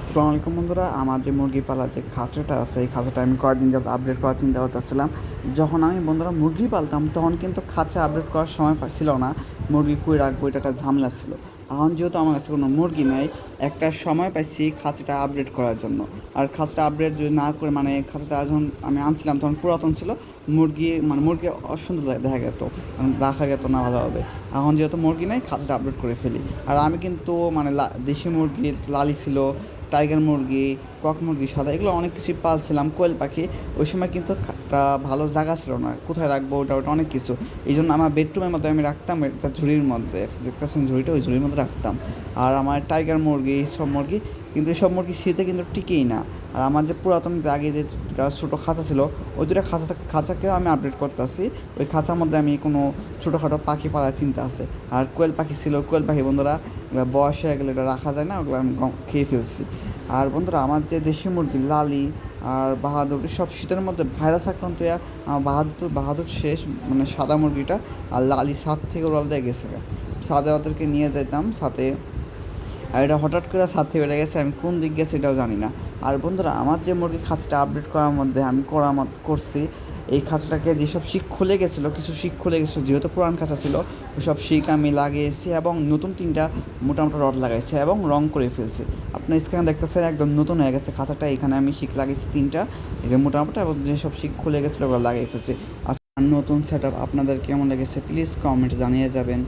আসসালামু আলাইকুম বন্ধুরা, আমার যে মুরগি পালা যে খাঁচাটা আছে, এই খাঁচাটা আমি কয়েকদিন যাবত আপডেট করার চিন্তা করতেছিলাম। যখন আমি বন্ধুরা মুরগি পালতাম, তখন কিন্তু খাঁচা আপডেট করার সময় ছিল না। মুরগি কই রাখব, এটা একটা ঝামেলা ছিল। এখন যেহেতু আমার কাছে কোনো মুরগি নাই, একটা সময় পাইছি খাঁচাটা আপডেট করার জন্য। আর খাঁচাটা আপডেট যদি না করে মানে খাঁচাটা যখন আমি আনছিলাম, তখন পুরাতন ছিল। মুরগি মানে মুরগি অসুন্দর দেখা যেত মানে রাখা যেত না ভালোভাবে। এখন যেহেতু মুরগি নাই, খাঁচাটা আপডেট করে ফেলি। আর আমি কিন্তু মানে দেশি মুরগি লালি ছিল টাইগার মুরগি কক মুরগি, সাদা, এগুলো অনেক কিছুই পালছিলাম, কোয়েল পাখি, ওই সময় কিন্তু ভালো জায়গা ছিল না, কোথায় রাখব ওটা ওটা অনেক কিছু। এই জন্য আমার বেডরুমের মধ্যে আমি রাখতাম একটা ঝুড়ির মধ্যে, দেখতেছেন ঝুড়িটা, ওই ঝুড়ির মধ্যে রাখতাম। আর আমার টাইগার মুরগি সব মুরগি, কিন্তু এই সব মুরগি শীতে কিন্তু টিকেই না। আর আমার যে পুরাতন যে আগে যে ছোটো খাঁচা ছিল, ওই দুটা খাঁচা খাঁচাকেও আমি আপডেট করতেছি। ওই খাঁচার মধ্যে আমি কোনো ছোটোখাটো পাখি পালার চিন্তা আছে। আর কোয়েল পাখি ছিল, কোয়েল পাখি বন্ধুরা বয়স হয়ে গেলে এটা রাখা যায় না, ওগুলো আমি খেয়ে ফেলছি। আর বন্ধুরা, আমার যে দেশি মুরগি, লালি আর বাহাদুর সব শীতের মধ্যে ভাইরাস আক্রান্ত হয়ে বাহাদুর বাহাদুর শেষ মানে সাদা মুরগিটা আর লালি সাত থেকে ওরাল দিয়ে গেছে সাদে ওদেরকে নিয়ে যেতাম সাথে। আর এটা হঠাৎ করে সাত থেকে বেড়ে গেছে, আমি কোন দিক গেছে এটাও জানি না। আর বন্ধুরা, আমার যে মুরগি খাঁচটা আপডেট করার মধ্যে আমি করা করছি এই খাঁচাটাকে যেসব শিখ খুলে গেছিল, কিছু শিখ খুলে গেছিল, যেহেতু পুরান খাঁচা ছিল, ওইসব শিখ আমি লাগিয়েছি এবং নতুন তিনটা মোটামুটি রড লাগাইছি এবং রং করে ফেলছি। আপনার স্ক্রিনে দেখতেছেন, একদম নতুন হয়ে গেছে খাঁচাটা, এখানে আমি শিখ লাগিয়েছি তিনটা, এই যে মোটামুটি এবং যেসব শিখ খুলে গেছিল ওগুলো লাগিয়ে ফেলছি। আর নতুন সেট আপনাদের কেমন লেগেছে প্লিজ কমেন্ট জানিয়ে যাবেন।